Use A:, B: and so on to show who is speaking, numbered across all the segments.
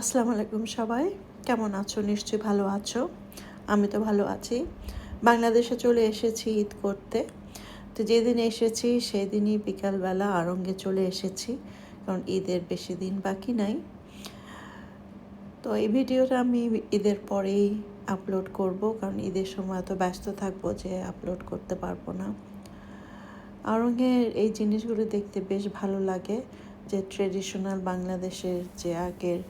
A: আসসালামু আলাইকুম সবাই। কেমন আছো? নিশ্চয়ই ভালো আছো। আমি তো ভালো আছি। বাংলাদেশে চলে এসেছি ঈদ করতে। তো যেদিন এসেছি, সেদিনই বিকালবেলা আরঙ্গে চলে এসেছি, কারণ ঈদের বেশি দিন বাকি নাই। তো এই ভিডিওটা আমি ঈদের পরেই আপলোড করব, কারণ ঈদের সময় তো ব্যস্ত থাকব যে আপলোড করতে পারব না। আরঙ্গের এই জিনিসগুলো দেখতে বেশ ভালো লাগে, যে ট্রেডিশনাল বাংলাদেশের যে আগের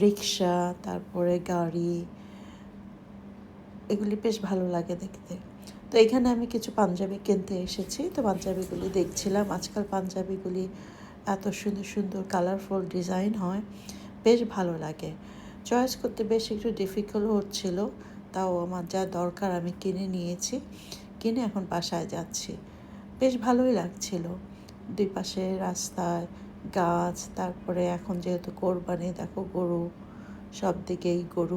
A: রিক্সা তারপরে গাড়ি, এগুলি বেশ ভালো লাগে দেখতে। তো এখানে আমি কিছু পাঞ্জাবি কিনতে এসেছি। তো পাঞ্জাবিগুলি দেখছিলাম। আজকাল পাঞ্জাবিগুলি এত সুন্দর সুন্দর কালারফুল ডিজাইন হয়। বেশ ভালো লাগে। চয়েস করতে বেশ একটু ডিফিকাল্ট হচ্ছিল। তাও আমার যা দরকার আমি কিনে নিয়েছি। কিনে এখন বাসায় যাচ্ছি। বেশ ভালোই লাগছিল। দুই পাশে রাস্তায় গাছ, তারপরে এখন যেহেতু কোরবানি, দেখো গরু, সব দিকেই গরু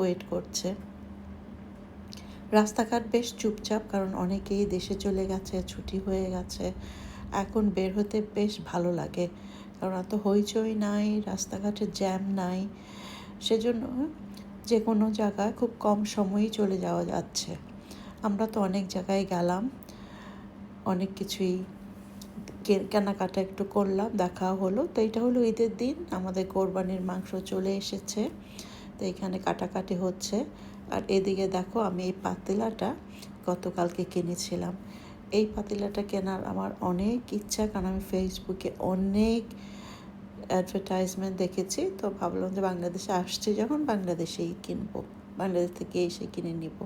A: ওয়েট করছে। রাস্তাঘাট বেশ চুপচাপ, কারণ অনেকেই দেশে চলে গেছে, ছুটি হয়ে গেছে। এখন বের হতে বেশ ভালো লাগে, কারণ এত হইচই নাই, রাস্তাঘাটে জ্যাম নাই। সেজন্য যে কোনো জায়গায় খুব কম সময়ই চলে যাওয়া যাচ্ছে। আমরা তো অনেক জায়গায় গেলাম, অনেক কিছুই কেনাকাটা একটু করলাম, দেখা হলো। তো এটা হলো ঈদের দিন, আমাদের কোরবানির মাংস চলে এসেছে। তো এখানে কাটাকাটি হচ্ছে। আর এদিকে দেখো আমি এই পাতিলাটা গতকালকে কিনেছিলাম। এই পাতিলাটা কেনার আমার অনেক ইচ্ছা, কারণ আমি ফেসবুকে অনেক অ্যাডভার্টাইজমেন্ট দেখেছি। তো ভাবলাম যে বাংলাদেশে আসছে যখন বাংলাদেশেই কিনবো, বাংলাদেশ থেকে এসে কিনে নিব।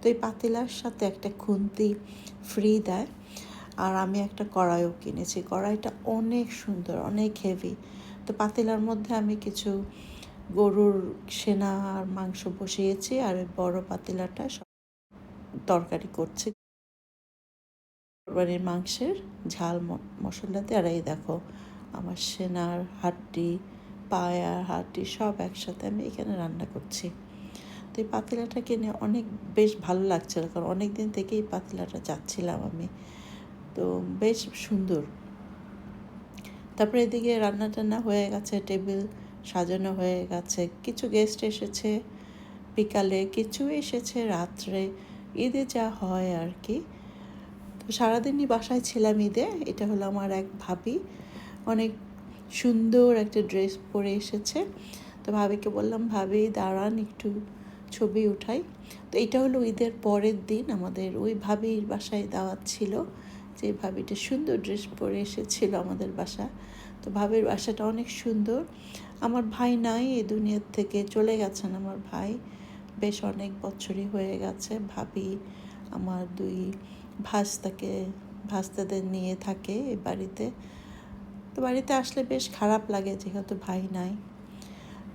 A: তো এই পাতিলার সাথে একটা খুন্তি ফ্রি দেয়। আর আমি একটা কড়াইও কিনেছি। কড়াইটা অনেক সুন্দর, অনেক হেভি তো পাতিলার মধ্যে আমি কিছু গরুর সেনা আর মাংস বসিয়েছি আর ওই বড় পাতিলাটা সব তরকারি করছি। কোরবানির মাংসের ঝাল মশলাতে আর এই দেখো, আমার সেনার হাড্ডি, পায়ার হাড্ডি সব একসাথে আমি এখানে রান্না করছি। তো এই পাতিলাটা কিনে অনেক বেশ ভালো লাগছিল, কারণ অনেক দিন থেকেই পাতিলাটা যাচ্ছিলাম আমি। তো বেশ সুন্দর। তারপরে এদিকে রান্না টান্না হয়ে গেছে, টেবিল সাজানো হয়ে গেছে, কিছু গেস্ট এসেছে, বিকালে কিছু এসেছে, রাত্রে ঈদে যা হয় আর কি। তো সারাদিনই বাসায় ছিলাম ঈদে, এটা হলো আমার এক ভাবি। অনেক সুন্দর একটা ড্রেস পরে এসেছে। তো ভাবিকে বললাম, ভাবি, দাঁড়ান, একটু ছবি উঠাই। তো এটা হলো ঈদের পরের দিন আমাদের ওই ভাবির বাসায় দাওয়াত ছিল। যে ভাবিটা সুন্দর ড্রেস পরে এসেছিল আমাদের বাসা। তো ভাবির বাসাটা অনেক সুন্দর। আমার ভাই নাই এই দুনিয়ার থেকে, চলে গেছেন আমার ভাই। বেশ অনেক বছরই হয়ে গেছে। ভাবি আমার দুই ভাস্তাকে ভাস্তাদের নিয়ে থাকে এই বাড়িতে। তো বাড়িতে আসলে বেশ খারাপ লাগে যেহেতু ভাই নাই।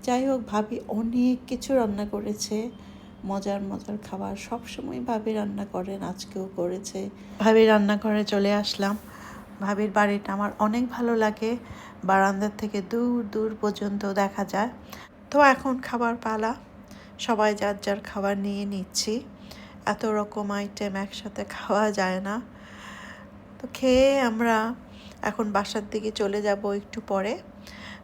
A: যাই হোক, ভাবি অনেক কিছু রান্না করেছে। মজার মজার খাবার সব সময় ভাবি রান্না করেন, আজকেও করেছে। ভাবি রান্না করে চলে আসলাম। ভাবির বাড়িটা আমার অনেক ভালো লাগে। বারান্দার থেকে দূর দূর পর্যন্ত দেখা যায়। তো এখন খাবার পালা। সবাই যার যার খাবার নিয়ে নিচ্ছি। এত রকম আইটেম একসাথে খাওয়া যায় না। তো খেয়ে আমরা এখন বাসার দিকে চলে যাব একটু পরে।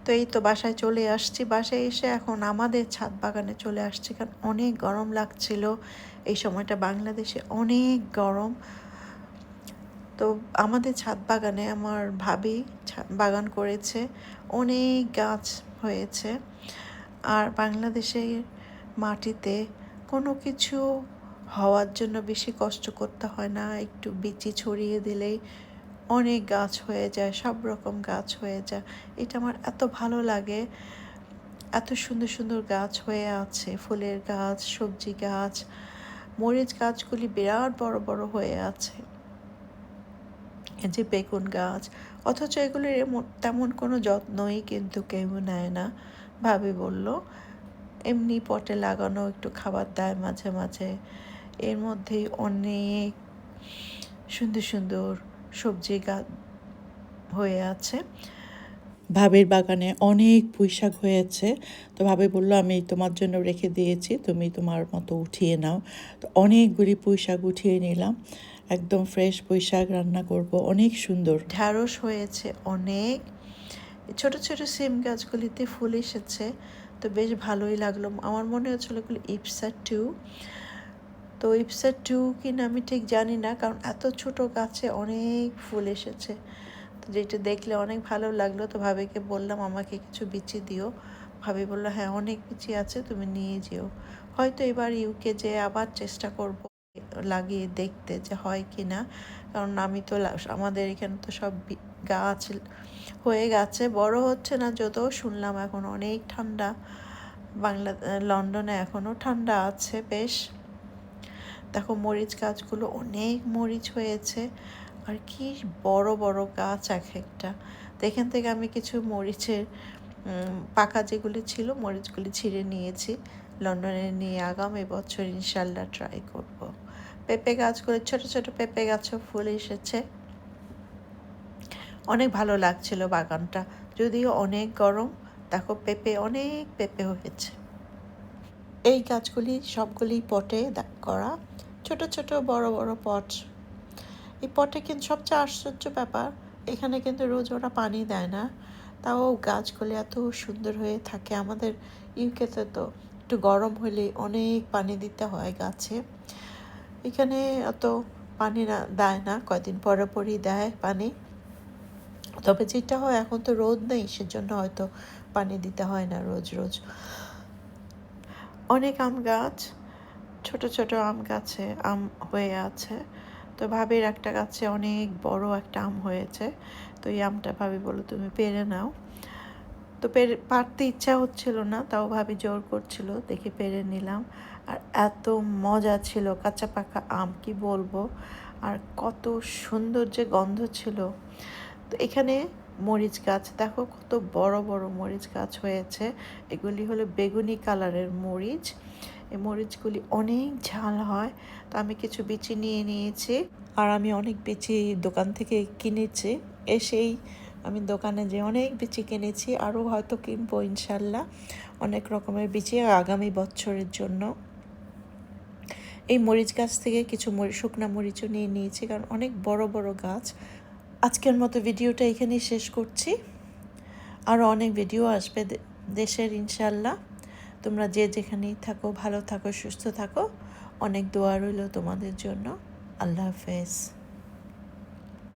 A: তো এই তো বাসায় চলে আসছি। বাসায় এসে এখন আমাদের ছাদ বাগানে চলে আসছি। কারণ অনেক গরম লাগছিল। এই সময়টা বাংলাদেশে অনেক গরম। তো আমাদের ছাদ বাগানে আমার ভাবি বাগান করেছে। অনেক গাছ হয়েছে। আর বাংলাদেশের মাটিতে কোনো কিছু হওয়ার জন্য বেশি কষ্ট করতে হয় না। একটু বিচি ছড়িয়ে দিলেই অনেক গাছ হয়ে যায়, সব রকম গাছ হয়ে যায়। এটা আমার এত ভালো লাগে। এত সুন্দর সুন্দর গাছ হয়ে আছে, ফুলের গাছ, সবজি গাছ, মরিচ গাছগুলি বিরাট বড় বড় হয়ে আছে। যে বেগুন গাছ, অথচ এগুলির তেমন কোনো যত্নই কিন্তু কেউ নেয় না, ভাবি বলল। এমনি পটে লাগানো, একটু খাবার দেয় মাঝে মাঝে। এর মধ্যেই অনেক সুন্দর সুন্দর সবজি গাছ হয়ে আছে। ভাবের বাগানে অনেক পুঁইশাক হয়েছে তো ভাবে বলল আমি তোমার জন্য রেখে দিয়েছি তুমি তোমার মতো উঠিয়ে নাও। তো অনেকগুলি পুঁইশাক উঠিয়ে নিলাম। একদম ফ্রেশ পুঁইশাক রান্না করব। অনেক সুন্দর। ঢ্যাঁড়স হয়েছে অনেক। ছোটো ছোটো সিম গাছগুলিতে ফুল এসেছে। তো বেশ ভালোই লাগল। আমার মনে হচ্ছিল এগুলো ইপসা টু। তো ইপসা টু কিনা আমি ঠিক জানি না, কারণ এত ছোট গাছে অনেক ফুল এসেছে। তো যেটা দেখলে অনেক ভালো লাগল, তো ভাবিকে বললাম, আমাকে কিছু বিচি দিও। ভাবি বলল হ্যাঁ অনেক বিচি আছে, তুমি নিয়ে যেও। হয়তো এবার ইউকে যে আবার চেষ্টা করব লাগিয়ে দেখতে যে হয় কি না কারণ আমি তো আমাদের এখানে তো সব গাছ হয়ে গেছে। বড় হচ্ছে না যতও শুনলাম, এখন অনেক ঠান্ডা। বাংলা, লন্ডনে এখনও ঠান্ডা আছে বেশ। দেখো, মরিচ গাছগুলো অনেক মরিচ হয়েছে। আর কি বড় বড় গাছ এক একটা। এখান থেকে আমি কিছু মরিচের পাকা যেগুলি ছিল, মরিচগুলি ছিঁড়ে নিয়েছি। লন্ডনে নিয়ে আগামী বছর ইনশাল্লাহ ট্রাই করব। পেঁপে গাছগুলো, ছোট ছোট পেঁপে গাছও ফুল এসেছে। অনেক ভালো লাগছিল বাগানটা। যদিও অনেক গরম, দেখো পেঁপে অনেক পেঁপে হয়েছে। এই গাছগুলি সবগুলি পটে করা। ছোট ছোট, বড় বড় পট। এই পটে কিন্তু সবচেয়ে আশ্চর্য ব্যাপার, এখানে কিন্তু রোজ ওরা পানি দেয় না। তাও গাছগুলি এত সুন্দর হয়ে থাকে আমাদের ইউকেতে তো। একটু গরম হলে অনেক পানি দিতে হয় গাছে। এখানে অত পানি না, দেয় না, কয়দিন পরে পরই দেয় পানি। তবে যেটা হয়, এখন তো রোদ নেই, সেজন্য হয়তো পানি দিতে হয় না রোজ রোজ। অনেক আম গাছ, ছোট ছোট আম গাছে আম হয়ে আছে। তো ভাবির একটা গাছে অনেক বড় একটা আম হয়েছে। তো এই আমটা ভাবি বলো তুমি পেরে নাও। তো পেরে, পারতে ইচ্ছা হচ্ছিল না, তাও ভাবি জোর করছিল, দেখে পেরে নিলাম। আর এত মজা ছিল কাঁচা পাকা আম, কি বলব? আর কত সুন্দর যে গন্ধ ছিল। তো এখানে মরিচ গাছ। দেখো কত বড় বড় মরিচ গাছ হয়েছে। এগুলি হলো বেগুনি কালারের মরিচ। এই মরিচগুলি অনেক ঝাল হয়। তো আমি কিছু বিচি নিয়ে নিয়েছি। আর আমি অনেক বিচি দোকান থেকে কিনেছি। এসেই আমি দোকানে যে অনেক বিচি কিনেছি। আরও হয়তো কিনবো ইনশাল্লাহ। অনেক রকমের বিচি আগামী বছরের জন্য। এই মরিচ গাছ থেকে কিছু শুকনা মরিচও নিয়ে নিয়েছি। কারণ অনেক বড় বড় গাছ। আজকের মতো ভিডিওটা এখানেই শেষ করছি। আরও অনেক ভিডিও আসবে দেশের ইনশাল্লাহ তোমরা যে যেখানেই থাকো, ভালো থাকো, সুস্থ থাকো। অনেক দোয়া রইল তোমাদের জন্য। আল্লাহ হাফেজ।